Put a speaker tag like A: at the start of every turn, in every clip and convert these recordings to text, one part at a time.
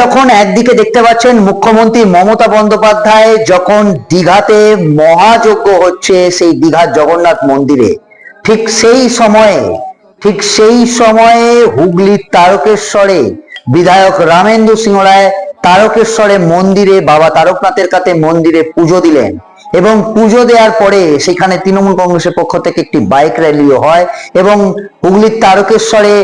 A: যখন একদিকে দেখতে পাচ্ছেন মুখ্যমন্ত্রী মমতা বন্দ্যোপাধ্যায় যখন দীঘাতে মহাযজ্ঞ হচ্ছে সেই দীঘার জগন্নাথ মন্দিরে, ঠিক সেই সময়ে, ঠিক সেই সময়ে হুগলির তারকেশ্বরে বিধায়ক রামেন্দ্র সিংহ রায় তারকেশ্বরে মন্দিরে, বাবা তারকনাথের কাছে মন্দিরে পুজো দিলেন এবং পুজো দেওয়ার পরে সেখানে তৃণমূল কংগ্রেসের পক্ষ থেকে একটি বাইক র্যালিও হয় এবং হুগলির তারকেশ্বরে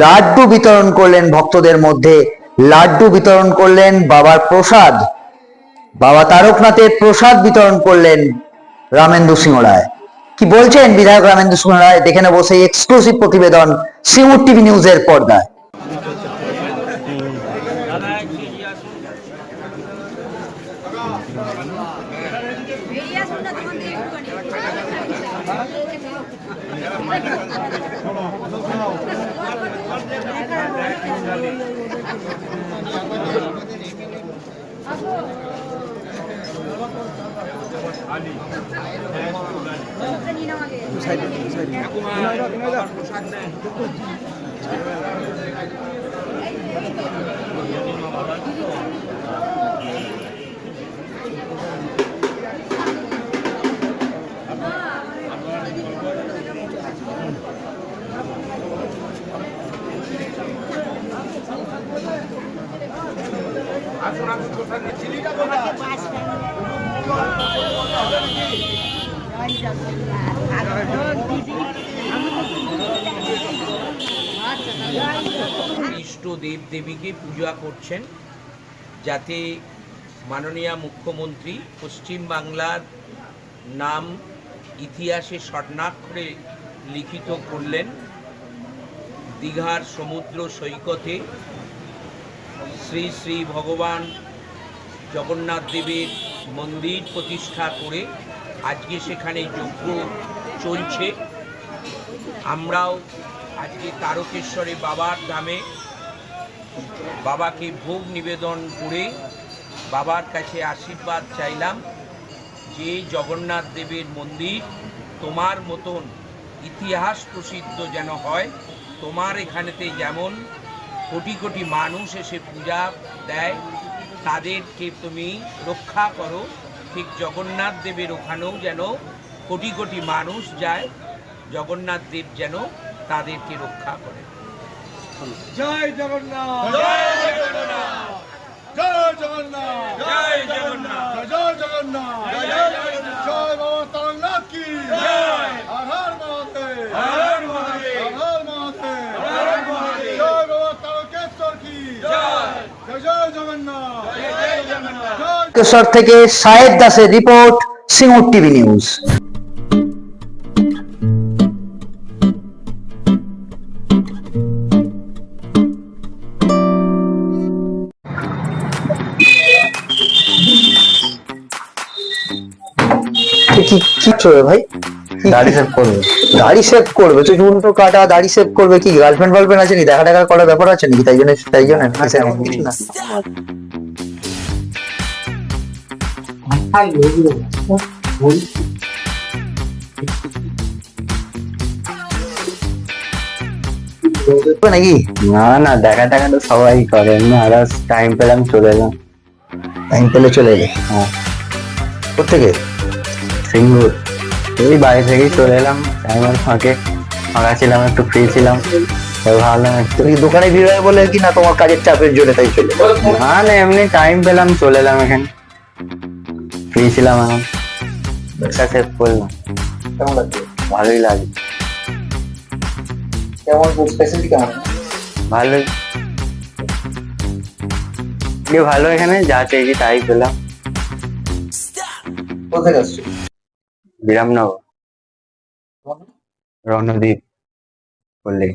A: লাড্ডু বিতরণ করলেন ভক্তদের মধ্যে। লাড্ডু বিতরণ করলেন বাবার প্রসাদ। বাবা তারকনাথের প্রসাদ বিতরণ করলেন রামেন্দ্র সিংহ রায়। কি বলছেন বিধায়ক রামেন্দ্র সিংহ রায়? দেখে নেব সেই এক্সক্লুসিভ প্রতিবেদন সিঙ্গুর টিভি নিউজের পর্দায়।
B: আসুন না দোকান থেকে
C: ইষ্ট দেব দেবীকে পূজা করছেন যাতে মাননীয় মুখ্যমন্ত্রী পশ্চিম বাংলার নাম ইতিহাসে স্বর্ণাক্ষরে লিখিত করলেন। দীঘার সমুদ্র সৈকতে শ্রী শ্রী ভগবান জগন্নাথ দেবের মন্দির প্রতিষ্ঠা করে আজকে সেখানে যজ্ঞ চলছে। আমরাও আজকে তারকেশ্বরে বাবার ধামে বাবাকে ভোগ নিবেদন করে বাবার কাছে আশীর্বাদ চাইলাম যে জগন্নাথ দেবের মন্দির তোমার মতন ইতিহাস প্রসিদ্ধ যেন হয়, তোমার এখানেতে যেমন কোটি কোটি মানুষ এসে পূজা দেয়, তাদেরকে তুমি রক্ষা করো। ঠিক জগন্নাথ দেবের ওখানেও যেন কোটি কোটি মানুষ যায় জগন্নাথ দেব যেন তাদেরকে রক্ষা করে।
D: জয় জগন্নাথ। জয় জগন্নাথ। জয় জগন্নাথ।
C: জয় জগন্নাথ।
D: জয় জগন্নাথ। জয় বাবা তারকনাথ কি জয় হর হর মহাদেব হর মহাদেব হর মহাদেব হর মহাদেব জয় বাবা তারকেশ্বর কি জয় জয় জয় জগন্নাথ জয়
A: তারকেশ্বর থেকে সাহেব দাসের রিপোর্ট সিঙ্গুর টিভি নিউজ। কি কি চলবে ভাই?
E: দাড়ি সেভ করবে।
A: দাড়ি সেভ করবে? তো চুল তো কাটা দাড়ি সেভ করবে কি? গার্লফ্রেন্ড গার্লফ্রেন্ড আছে নি দেখা টাকা করার ব্যাপার আছে নাকি? তাই জন্য তাই জন্য না নাকি?
E: না না দেখা টাকা তো সবাই করে। এমনি আদার্স টাইম পেলাম চলে এলাম।
A: টাইম পেলে চলে এলে?
E: হ্যাঁ।
A: কোথেকে
E: সিঙ্গুর। এই বাড়ি থেকেই চলে এলাম। টাইমের ফাঁকে। ফাঁকা ছিলাম একটু ফ্রি ছিলাম। ভাবলাম
A: তুমি দোকানে ভিড় হয় বলে কি না তোমার কাজের চাপের জন্য তাই চলে?
E: না না এমনি টাইম পেলাম চলে এলাম এখানে। ফ্রি ছিলাম এখন এটা করলাম
A: কেমন লাগছে?
E: ভালোই লাগে।
A: কেমন স্পেশালিটি কেমন?
E: ভালোই। দিয়ে ভালো এখানে যা চেয়েছি তাই পেলাম।
A: কোথায় আসছো
E: বিরামনগর। রণদ্বীপ বললে